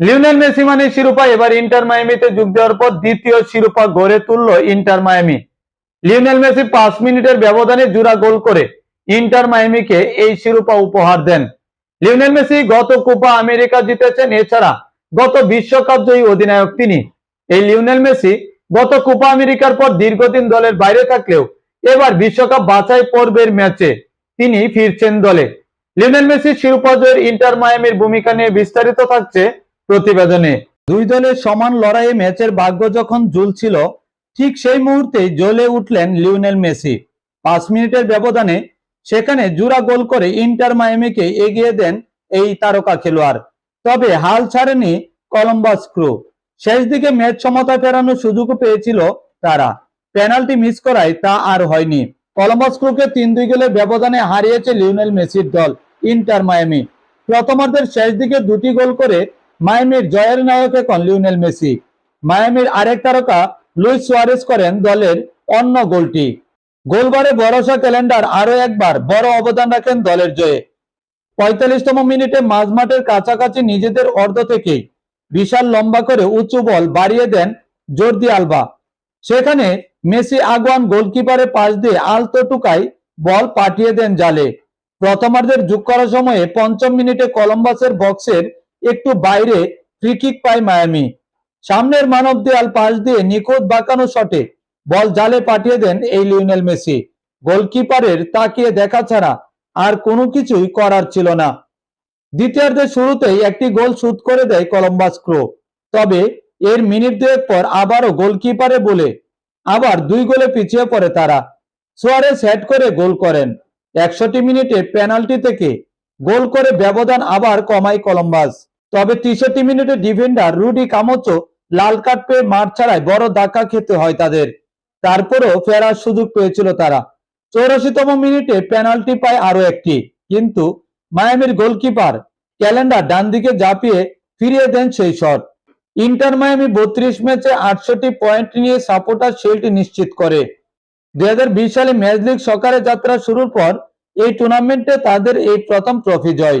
Lionel Messi মানে শিরোপা। এবার ইন্টার মায়ামিতে যোগ দেওয়ার পর দ্বিতীয় শিরোপা গড়ে তুলল ইন্টার মায়ামি। লিওনেল মেসি পাঁচ মিনিটের ব্যবধানে জোড়া গোল করে ইন্টার মায়ামিকে এই শিরোপা উপহার দেন। লিওনেল মেসি গত কোপা আমেরিকা জিতেছেন, এছাড়া গত বিশ্বকাপ জয়ী অধিনায়ক তিনি। এই লিওনেল মেসি গত কোপা আমেরিকার পর দীর্ঘদিন দলের বাইরে থাকলেও এবার বিশ্বকাপ বাছাই পর্বের ম্যাচে তিনি ফিরছেন দলে। লিওনেল মেসি শিরোপা জয়ের ইন্টার মায়ামির ভূমিকা নিয়ে বিস্তারিত থাকছে প্রতিবেদনে। দুই দলের সমান লড়াইয়ে ম্যাচের ভাগ্য যখন ঝুলছিল, ঠিক সেই মুহূর্তেই জ্বলে উঠলেন লিওনেল মেসি। পাঁচ মিনিটের ব্যবধানে সেখানে জোড়া গোল করে ইন্টার মায়ামিকে এগিয়ে দেন এই তারকা খেলোয়াড়। তবে হাল ছাড়েনি কলম্বাস ক্রু। শেষ দিকে ম্যাচ সমতা ফেরানোর সুযোগও পেয়েছিল তারা। পেনাল্টি মিস করায় তা আর হয়নি। কলম্বাস ক্রুকে তিন দুই গোলের ব্যবধানে হারিয়েছে লিওনেল মেসির দল, ইন্টার মায়ামি। প্রথমার্ধের শেষ দিকে দুটি গোল করে মায়ামির জয়ের নায়ক এখন লিওনেল মেসি। মায়ামির আরেক তারকা লুইস সুয়ারেস করেন দলের অন্য গোলটি। গোলবারে ভরসা ক্যালেন্ডার আরও একবার বড় অবদান রাখেন দলের জয়ে। পঁয়তাল্লিশতম মিনিটে মাঝমাঠের কাছাকাছি নিজেদের অর্ধ থেকেই বিশাল লম্বা করে উঁচু বল বাড়িয়ে দেন জর্দি আলবা সেখানে মেসি আগুয়ান গোলকিপারের পাশ দিয়ে আলতো টুকাই বল পাঠিয়ে দেন জালে। প্রথমার্ধের যোগ করার সময়ে পঞ্চম মিনিটে কলম্বাসের বক্সের একটু বাইরে ফ্রি কিক পায় মায়ামি। সামনের মানব দেয়াল পাশ দিয়ে নিখুঁত বাঁকানো শটে বল জালে পাঠিয়ে দেন এই লিওনেল মেসি। গোলকিপারের তাকিয়ে দেখা ছাড়া আর কোনো কিছুই করার ছিল না। দ্বিতীয়ার্ধের শুরুতেই একটি গোল শুট করে দেয় কলম্বাস ক্রো। তবে এর মিনিট দুয়েক পর আবারও গোলকিপারে বলে আবার দুই গোলে পিছিয়ে পড়ে তারা। সোয়ারেস হেড করে গোল করেন। একষট্টি মিনিটে পেনাল্টি থেকে গোল করে ব্যবধান আবার কমায় কলম্বাস। তবে তেষট্টি মিনিটে ডিফেন্ডার রুডি কামোচো লাল কার্ড পেয়ে মাঠ ছাড়ায় বড় ধাক্কা খেতে হয় তাদের। তারপরও ফেরার সুযোগ পেয়েছিল তারা। চৌরাশিতম মিনিটে পেনাল্টি পায় আরও একটি, কিন্তু মায়ামির গোলকিপার ক্যালেন্ডার ডান দিকে ঝাঁপিয়ে ফিরিয়ে দেন সেই শট। ইন্টার মায়ামি বত্রিশ ম্যাচে আটষট্টি পয়েন্ট নিয়ে সাপোর্টার শিল্ড নিশ্চিত করে। দুই হাজার বিশ সালে ম্যাচ লিগ সকারে যাত্রা শুরুর পর এই টুর্নামেন্টে তাদের এই প্রথম ট্রফি জয়।